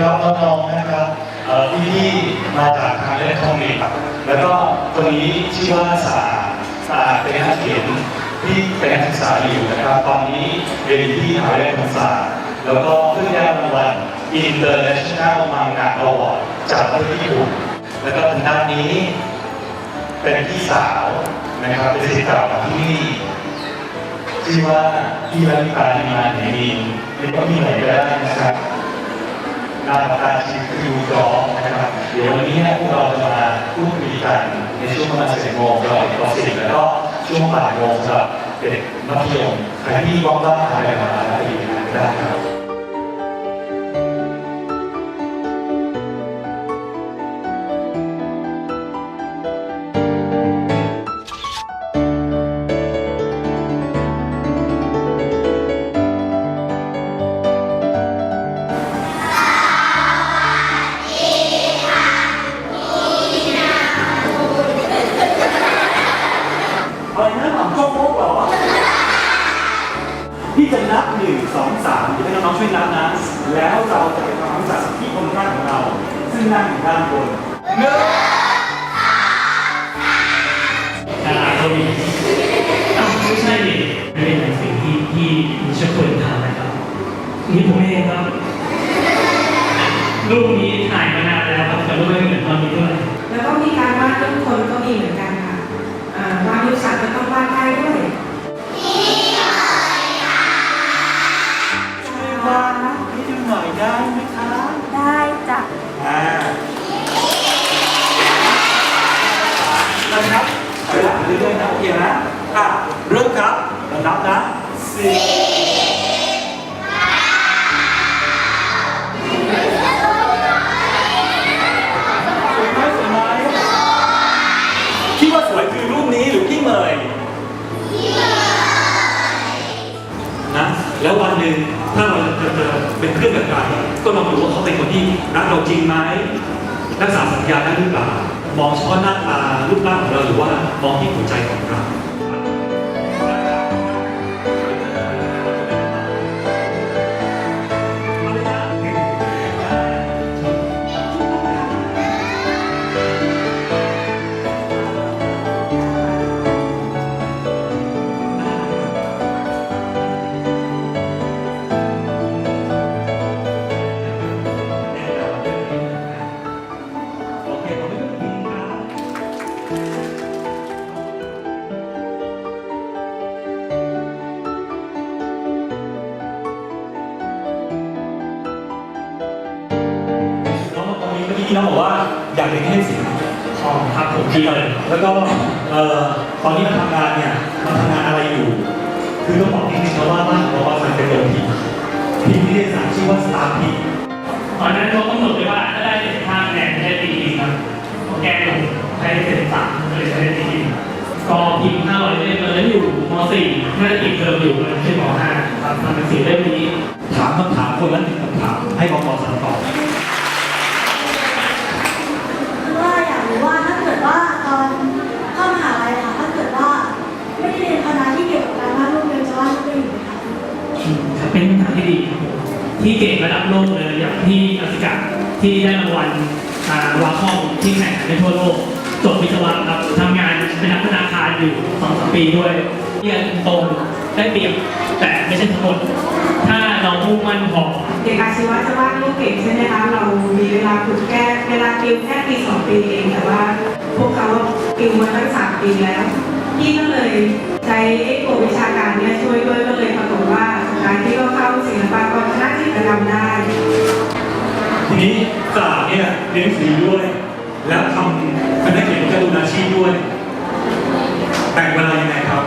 ครับน้องๆนะครับพี่ที่มาจากทางเล็กทรอนิกส์แล้วก็คนนี้ชื่อว่าสาสาเป็นนักเขียนที่เป็นนักศึกษาอยู่นะครับ ตอนนี้เรียนที่มหาวิทยาลัยธรรมศาสตร์แล้วก็เพิ่งได้รางวัล International Manga Award จากประเทศญี่ปุ่นแล้วก็ทางด้านนี้เป็นพี่สาวนะครับเป็นศิษย์เก่าของที่นี่ชื่อว่าพี่วริตาลิมาเหมินหรือว่าพี่ไหนก็ได้นะครับ นามปากกาชีคือดูร้องนะครับ เดี๋ยววันนี้นะพวกเราจะมาพูดคุยกันในช่วงประมาณสิบโมงเราตอนสิบแล้วก็ช่วงบ่ายโมงสำหรับเด็กมัธยมใครที่ว่างๆอะไรมาอะไรอีกก็ได้ครับ อะไรนะหม่ำโจ๊กโป๊กเหรอพี่จะนับหนึ่งสองสามให้น้องๆช่วยนับนะ แล้วเราจะไปทำความรู้จักพี่คนข้างของเรา ซึ่งนั่งอยู่ด้านบนหนึ่งตลาดก็มี นับนะสี่สวยไหมสวยคิดว่าสวยคือรูปนี้หรือพี่เมยนะแล้ววันหนึ่งถ้าเราจะเจอเป็นเพื่อนกับใครก็ลองดูว่าเขาเป็นคนที่รักเราจริงไหมรักษาสัญญาได้หรือเปล่ามองเฉพาะหน้าตารูปร่างของเราหรือว่ามองที่หัวใจของเรา ตอนนี้เมื่อกี้น้องบอกว่าอยากเรียนให้ศิลป์อ๋อครับผมดีดีเลเลยยแล้วก็เอ่อตอนนี้มาทำงานเนี่ยมาทำงานอะไรอยู่ คือต้องบอกนิดนึงนะว่าบ้านของเรามันเป็นโรงพิมพ์พิมพ์นิตยสารชื่อว่าสตาร์พิมพ์ตอนนั้นเขากำหนดไว้ว่าถ้าได้เจ็ดห้าคะแนนจะได้ตีพิมพ์ครับพอแก้ลงให้เจ็ดสามก็เลยจะได้ตีพิมพ์ก็พิมพ์ห้าร้อยเล่มตอนนั้นอยู่ม .4 น่าจะปิดเทอมอยู่เลยไม่ใช่ม .5 ครับทำหนังสือเล่มนี้ ถามคำถามคนละหนึ่งคำถามให้บกสานตอบ คือว่าอยากรู้ว่าถ้าเกิดว่าต อนเข้ามหาลัยค่ะถ้าเกิดว่า ไม่ได้เรียนคณะที่เกี่ยวกับการวาดรูปเรียนจะวาดรูปได้อยู่ไหมคะครับเป็นคำถามที่ดีครับผมที่เก่งระดับโลกเลยอย่างที่อสิกาที่ได้รางวัลอ่าวาคอมที่แข่งขันในทั่วโลกจบวิศวะครับทำงานเป็นนักธนาคารอยู่สองสามปีด้วยเรียนตรงได้เปรียบแต่ไม่ใช่ทั้งหมดถ้าเรามุ่งมั่นพอเด็กอาชีวะจะวาดรูปเก่งใช่ไหมคะเรามีเวลาฝึกแค่เวลาติวแค่ปีสองปีเองแต่ว่าพวกเขา ติวมาตั้งสามปีแล้ว พี่ก็เลยใช้ไอ้ตัววิชาการเนี้ยช่วยด้วยก็เลยปรากฏว่าสุดท้ายที่ก็เข้าศิลปากรคณะจิตรกรรมได้ ทีนี้สลากเนี่ยเรียนหนังสือด้วย แล้วทำคณะเขียนการ์ตูนอาชีพด้วยแบ่งเวลายังไงครับ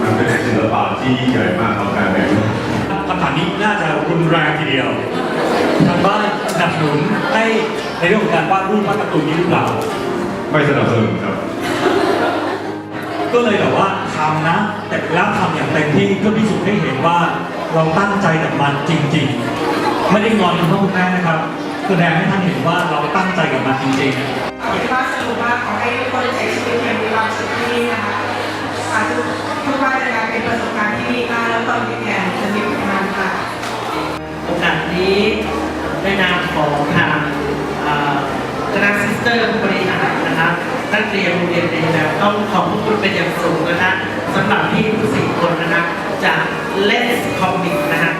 มันเป็นศิลปะที่ยิ่งใหญ่มากของการแบ่งรูปคำถามนี้น่าจะรุนแรงทีเดียวทางบ้านสนับสนุนให้ในเรื่องของการวาดรูปวาดการ์ตูนนี้หรือเปล่า ไม่สนับสนุนครับ ก็เลยแบบว่าทำนะ แต่แล้วทำอย่างเต็มที่เพื่อพิสูจน์ให้เห็นว่าเราตั้งใจกับมันจริง ๆ ไม่ได้งอนคุณพ่อคุณแม่นะครับแสดงให้ท่านเห็นว่าเราตั้งใจกับมันจริงๆก็สรุปว่าขอให้ทุกคนใช้ชีวิตอย่างมีความสุขที่นี่นะคะสาธุทุกว่าจะกลายเป็นประสบการณ์ที่ดีมากแล้วตอนนี้แก่จะมีประมาณค่ะโอกาสดีนี้ในนามของทางเอ่อคณะซิสเตอร์ผู้บริหาร นะคะนักเรียนโรงเรียนเองแล้วต้องขอบคุณเป็นอย่างสูงนะคะสำหรับพี่ทั้สี่คนนะคะจากเลสคอมมิกนะคะ